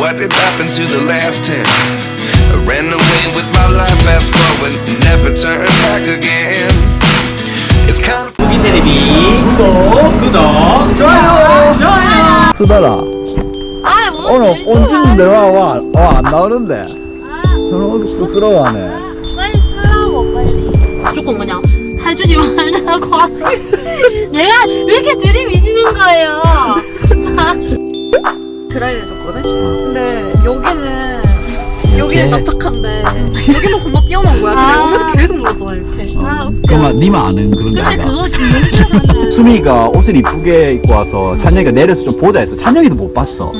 past tense. I ran away with my life, fast forward, never turn back again. It's kind of 무기 테레비 구독 구독 좋아요 좋아요 수달아 아, 뭐 오늘 온지인데 와요. 와와안 나오는데 아, 너무 쑥스러워하네 빨리 하라고 빨리. 무조건 그냥 해주지 말라고. 내가 왜 이렇게 들이미시는 거예요? 여기는 납작한데 여기만 겁나 띄워놓은 거야. 근데 아. 여기서 계속 눌렀잖아 이렇게. 아 웃겨. 그만 니만 아는 그런 거 근데 그거 진짜 수미가 옷을 이쁘게 입고 와서 찬영이가 내려서 좀 보자 했어 찬영이도 못 봤어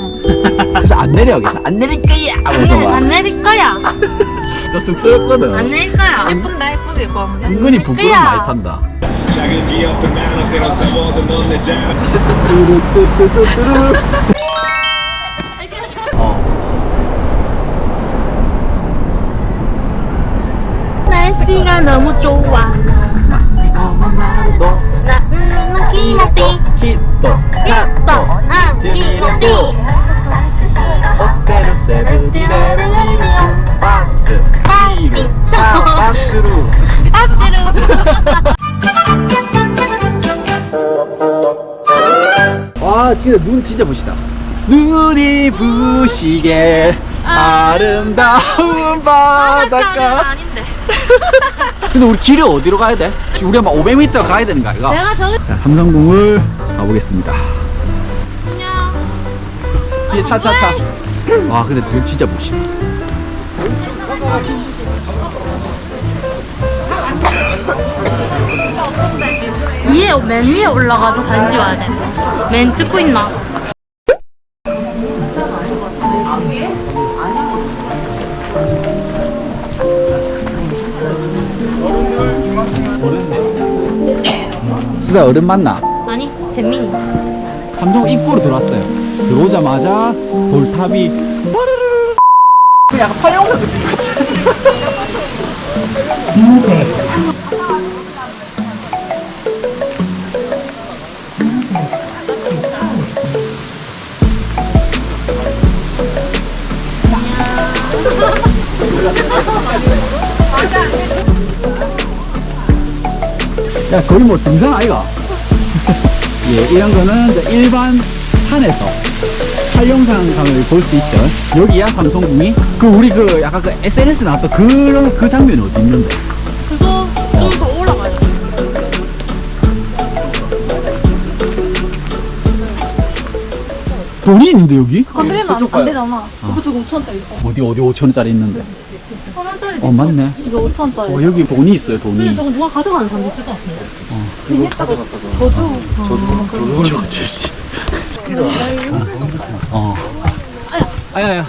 그래서 안 내려야겠어 안 내릴 거야 하면서 안 막너 내릴 거야. 쑥스럽거든 안 내릴 거야. 예쁜데 예쁘게 입고 왔는데. 은근히 부끄러움. 많이 판다 작은 기억도 많아 뚜루뚜뚜뚜뚜루 너무 좋아. 나는 기모띠 키또 또 아, 기모띠 호텔 세븐이레븐 바스 이루 사박스루 와 진짜 눈 진짜 부시다 눈이 부시게 아름다운 바닷가. 근데 우리 길이 어디로 가야 돼? 지금 우리 아마 500m 가야 되는 거 아이가? 내가 자 삼성궁을 가보겠습니다 그냥 뒤에 차차차 와 근데 눈 진짜 부시다 위에 맨 위에 올라가서 사진 찍어야 돼. 맨 찍고 있나? 수다 어른 맞나? 아니 재민이. 삼성 입구로 들어왔어요. 들어오자마자 돌탑이 빠르르르 그 약간 팔영사 느낌 같지? 야 거의 뭐 등산 아이가? 예, 이런 거는 일반 산에서 활용상을 볼 수 있죠. 여기야 삼성궁이. 그 우리 그 약간 그 SNS 나왔던 그런 그 장면이 어디 있는데? 그거 좀 더 올라가야 돼. 돈이 있는데 여기? 건드리면 안, 안 되잖아. 오빠 저거 5천 원짜리 있어. 어디 어디 5천 원짜리 있는데? 천 원짜리. 어 맞네. 이거 5천 원짜리. 어 여기 돈이 있어요 돈이. 근데 저거 누가 가져가는 있을 것 같은데. 어. 아야야.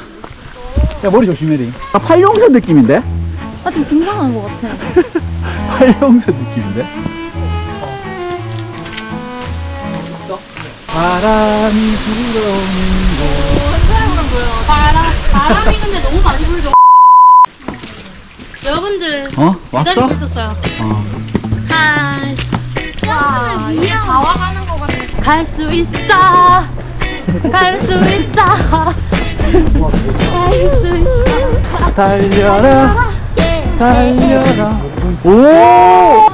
야 머리 조심해 리. 아 팔룡새 느낌인데? 나 지금 등산하는 것 같아. 팔룡새 느낌인데? 바람이 불어오는 바람 바람이 근데 너무 많이 불죠. 여러분들 곳. 어? 왔어? 기다리고 있었어요. 어. 하이. 와, 이게 다 와가는 것 같아. 갈 수 있어. 갈 수 있어. 갈 수 있어. 달려라 달려라 오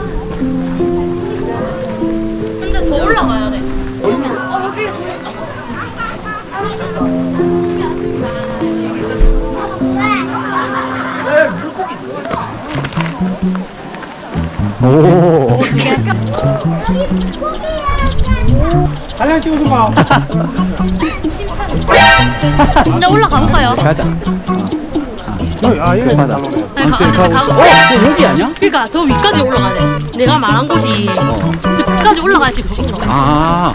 오. 사진 찍어줘 봐 이제 올라가 볼까요? 가자 아 아니, 가- 가고 가고 있어 있어. 어? 저 여기 아니야? 그러니까 저 위까지 올라가야 돼. 내가 말한 곳이 어. 저 끝까지 올라가야지 볼수 있어. 아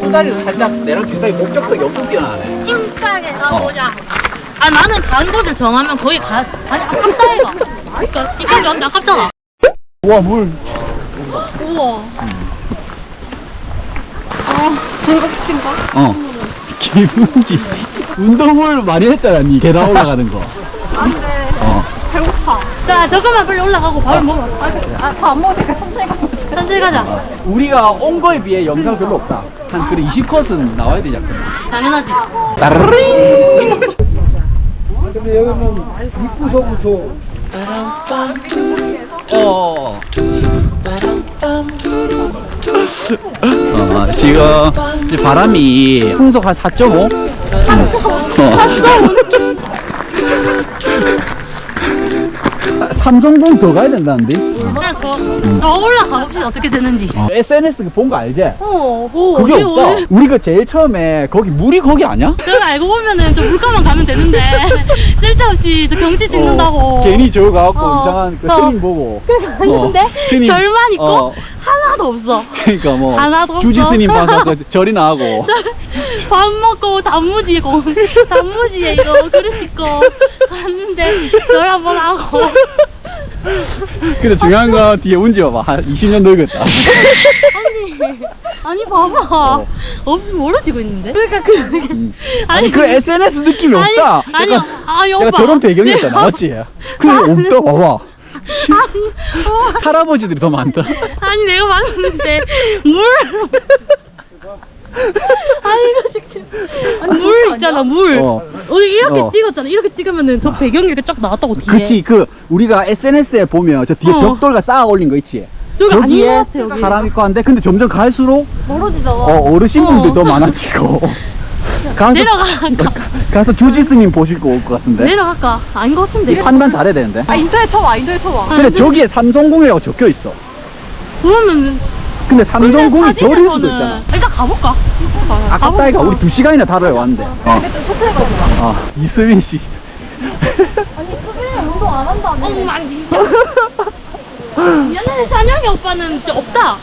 후다리도 살짝 내랑 비슷하게 목적성이 엄청 뛰어나네 힘차게 가보자. 아 나는 간 곳을 정하면 거기 가. 아니 아깝다 이거. 그러니까 이까지 왔는데 아깝잖아. 와물 우와. 아 끝인가? 어 기분지 운동을 많이 했잖아 니 계단 올라가는 거 안돼. 어. 배고파. 자 잠깐만 빨리 올라가고 밥을 먹어. 아, 그, 아, 밥안 먹으니까 천천히 가면 돼. 천천히 가자. 우리가 온 거에 비해 영상 별로 없다 한 그래 20컷은 나와야 되지 않겠나? 당연하지. 따르릉! 근데 여기는 입구서부터 어. 어, 지금 이제 바람이 풍속 한 4.5? 어. 삼성봉 더 가야 된다는데? 그냥 더, 더 올라가 봅시다. 어떻게 되는지. 어. SNS 본 거 알지? 어, 뭐, 그게 어디, 없다. 어디. 우리가 제일 처음에 거기 물이 거기 아니야? 그거 알고 보면은 저 물가만 가면 되는데 쓸데없이 저 경치 찍는다고 어, 괜히 저기 가갖고 어. 이상한 그 어. 스님 보고. 했는데 어, 스님. 절만 있고 어. 하나도 없어 그러니까 뭐 하나도 없어. 주지 스님 봐서 그 절이나 하고. 밥 먹고 단무지 고 단무지에 이거 그릇 씻고 갔는데 절 한번 하고 근데 중요한 건 뒤에 운지 봐봐. 한 20년 늙었다. 아니 아니 봐봐 어. 없이 멀어지고 있는데 그러니까 그 음. 아니 그 SNS 느낌이 아니, 없다. 아니 약간, 아니 약간 오빠 저런 배경이었잖아, 내가- 맞지? 그래 없다, 봐봐. 씨, 어, 할아버지들이 더 많다. 아니 내가 봤는데 물 아니 이거 지금 물 있잖아 물 어. 어. 이렇게 어. 찍었잖아 이렇게 찍으면은 저 배경이 이렇게 쫙 나왔다고 뒤에 그치, 그 우리가 SNS에 보면 저 뒤에 어. 벽돌과 쌓아 올린 거 있지. 저기 아닌 저기에 것 같아, 여기. 사람 있고 한데 근데 점점 갈수록 멀어지잖아. 어, 어르신분들 어. 더 많아지고. 가서, 내려갈까 가서 주지스님 보실 거올것 같은데. 내려갈까 아닌 것 같은데 판단 잘해야 되는데. 아 인터넷 쳐봐 인터넷 쳐봐. 근데 저기에 삼성공이라고 적혀 있어. 그러면 근데 삼성공이 절일 수도 있잖아. 일단 가볼까 아깝다 이가 우리 두 시간이나 타러야 왔는데. 어. 근데 좀 초췌해 가지고. 어. 이수민 씨. 아니 수빈이 운동 안 한다며. 어머 많이 진짜 옛날에 찬영이 오빠는 진짜 없다